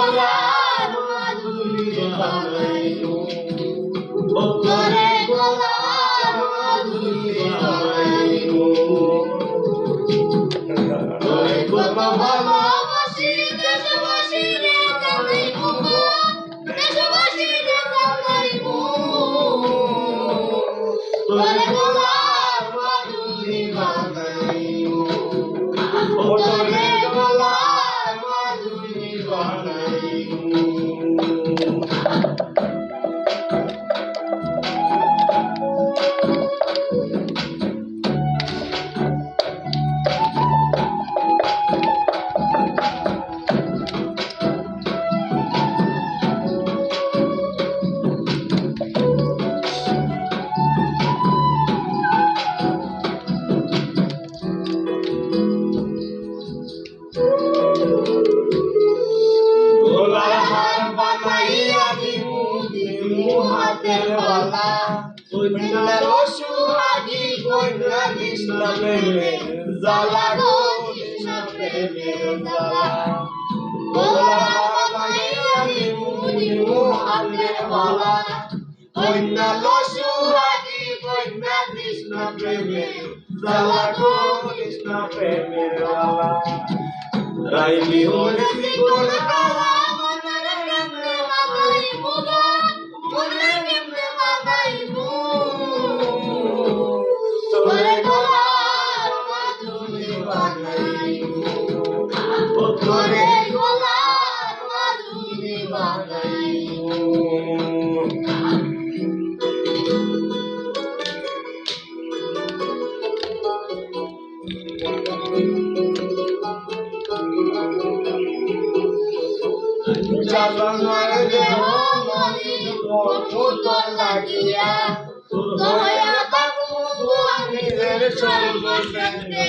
গোলাপ Wola, Până roșu aghi, până nici la mereza, la gol, nici la mereza. Wola, Maria, nimuni, muhande, wola, Până roșu aghi, până nici la. Rai mi-o lezi, চলনার দেহ মনি কঠোর লাগিয়া দয়া বাবু নিজের সর্বসঙ্গে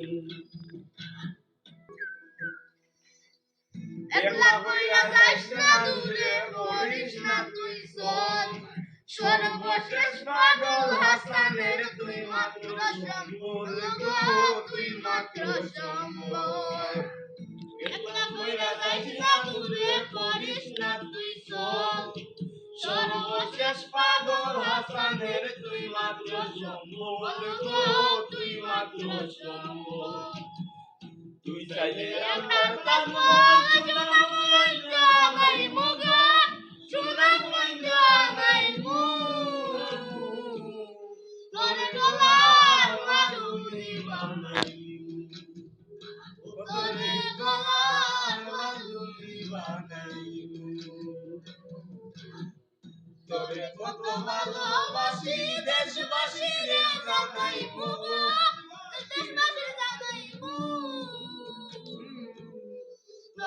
একলা কইরা যাইস না দূরে করিস না তুই সব সর্বশেষ পাগল হাসানের তুই মাত্র সম্বল তুই মাত্র সম্বল। একলা কইরা যাইস না দূরে করিস না তুই সব সর্বশেষ পাগল হাসানের তুই মাত্র সম্বল তুই মাত্র সম্বল। তুই চাইলে আমার কাম সোনা মইন্দা নাই মুগা।